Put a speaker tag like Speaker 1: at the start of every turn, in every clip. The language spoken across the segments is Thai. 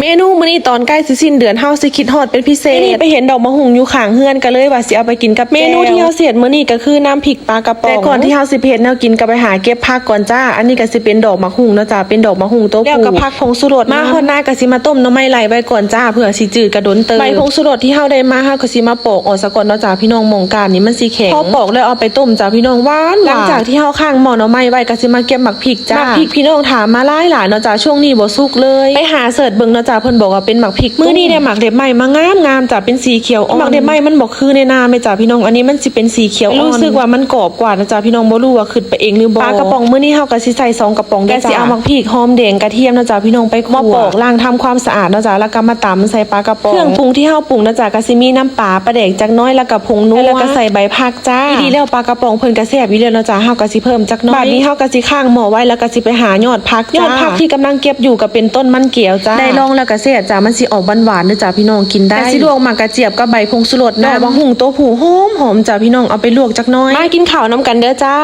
Speaker 1: เมนูมื้อนี้ตอนใกล้สิสิ้นเดือนเฮาสิคิดฮอดเป็นพิเศษไปเห็นดอกมะฮุงอยู่ข้างเฮือนก็เลยว่าสิเอาไปกินกับเมนูที่เฮาเสียดมื้อนี้ก็คือน้ำพริกปลากระป๋องแต่ก่อนที่เฮาสิไปเฮ็ดแนวกินก็ไปหาเก็บผักก่อนจ้า อันนี้ก็สิเป็นดอกมะฮุงเนาะจ้าเป็นดอกมะฮุงโตวผู้แล้วก็ผักผงสุรสมาฮอดหน้าก็สิมาต้มหน้ำไม้ไหลไว้ก่อนจ้าเพื่อสิจืดกระดนเติมใบผงสุรสที่เฮาได้มาเฮาก็สิมาปอกออกซะก่อนเนาะจ้าพี่น้องหมองการนี่มันสิแข็งพอปอกแล้วเอาไปต้มจ้าพี่น้องหวานหลังจากที่เฮาข้างหม้อหน้ำไม้ไว้ก็สิมาเก็บหมักพริกจ้าหมักพริกพี่น้องถามมาหลายหลายๆเนาะจ้าช่วงนี้บ่สุกเลยไปหาเสิร์ชเบิ่งเนาะจ้าเพิ่นบอกว่าเป็นหมักพริกมื้อนี้ได้หมักเด็บใหม่มางามงามจ้าเป็นสีเขียวอ่อนหมักเด็บใหม่มันบ่คือในนาแม่จ้าพี่น้องอันนี้มันสิเป็นสีเขียวอ่อนรู้สึกว่ามันกรอบกว่านะจ้าพี่น้องบ่รู้ว่าขึ้นไปเองหรือบ่ปลากระป๋องมื้อนี้เฮาก็สิใส่สองกระป๋องได้จ้าสิเอาหมักพริกหอมแดงกระเทียมนะจ้าพี่น้องไปคั่วปอกล้างทำความสะอาดนะจ้าแล้วก็มาตำใส่ปลากระป๋องเครื่องปรุงที่เฮาปรุงนะจ้าก็สิมีน้ำปลาปลาแดกจักหน้อยแล้วก็ผงนัวแล้วก็ใส่ใบผักจ้าอีดีแล้วปลากระป๋องเพิ่นก็แซ่บอยู่แล้วเนาะจ้าเฮาก็สิเพิ่มจักหน้อยบัดนี้เฮาก็สิข้างหม้อไว้แล้วก็สิไปหายอดผักจ้ายอดผักที่กำลังเก็บอยู่ก็เป็นต้นมันเกียวจ้าได้ลองแล้วก็แซ่บจ้ามันสิออกหวานๆเด้อจ้าพี่น้องกินได้แต่สิลวกหมักกระเจี๊ยบกับใบพงสุรสนะบางหุงโตวผูหอมหอมจ้าพี่น้องเอาไปลวกจักหน้อย มากินข้าวน้ำกันเด้อจ้า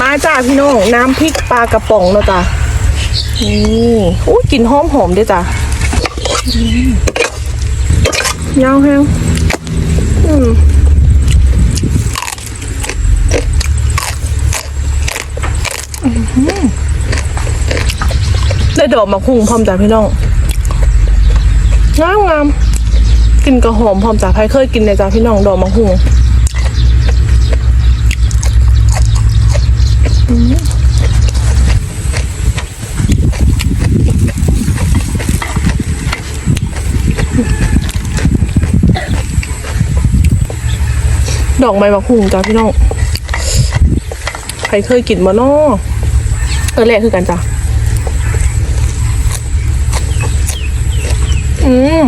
Speaker 1: มาจ้าพี่น้องน้ำพริกปลากระป๋องเนาะจ้านี่อู้กลิ่นหอมหอมเด้อจ้าเงาแฮงอืมได้ดอกมะคุงพร้อมจ้าพี่น้อง งามงามกลิ่นกระหอมพร้อมจากใครเคยกินในจ้าพี่น้องดอกมะฮุงดอกไม้มะฮุงจ้าพี่น้องใครเคยกินมาเนาะเออแรกคือกันจ้ะ อืม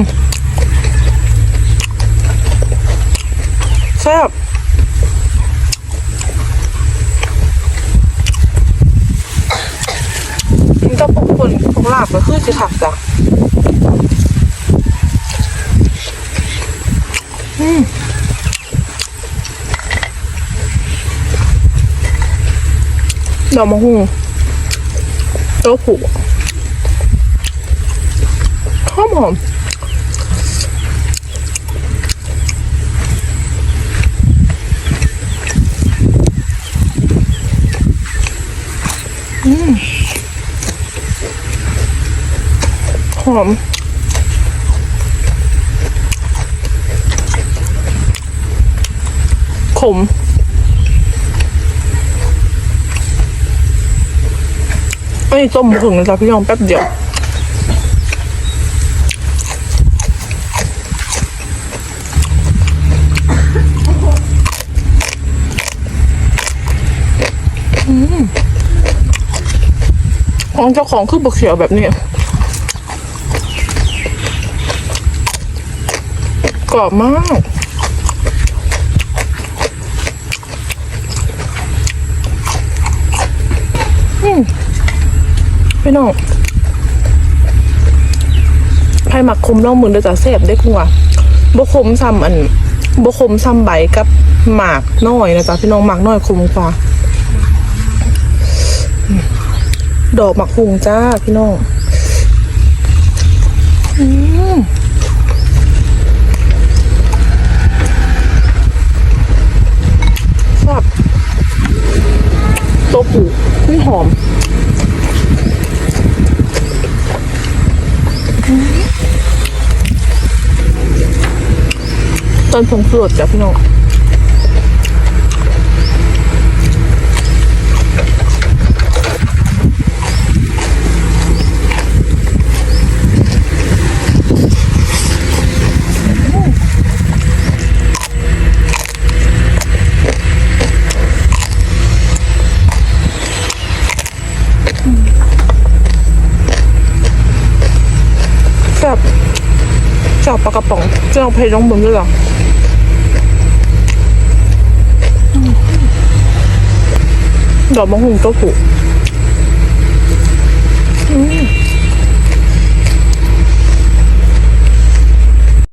Speaker 1: แซ่บมันก็พวกคนพวกลาบก็คือจะถักจ้ะอืมดอกมะฮุ่งโต๊ะผูห อมหอมอืมหอมขมไอ้ต้มผึ่งนะจ๊ะพี่น้องแป๊บเดียว ของเจ้าของคือบกเขียวแบบนี้กรอบมากอืมพี่น้องไผ่หมักคมล่องมือเดี๋ยวจะเสพได้คุณว่ะบคมซ้ำอันบคมซ้ำใบกับหมากน้อยนะจ๊ะพี่น้องหมากน้อยคมกว่า ดอกหมักหุงจ้าพี่น้องอืมแซ่บโตวผูนี่หอมต้นผงสดจ้ะพี่น้อง แซ่บแซ่บปลากระป๋องจะเอาเพลงบนด้วยหรอดอกมะฮุงโต๊ะผูอืม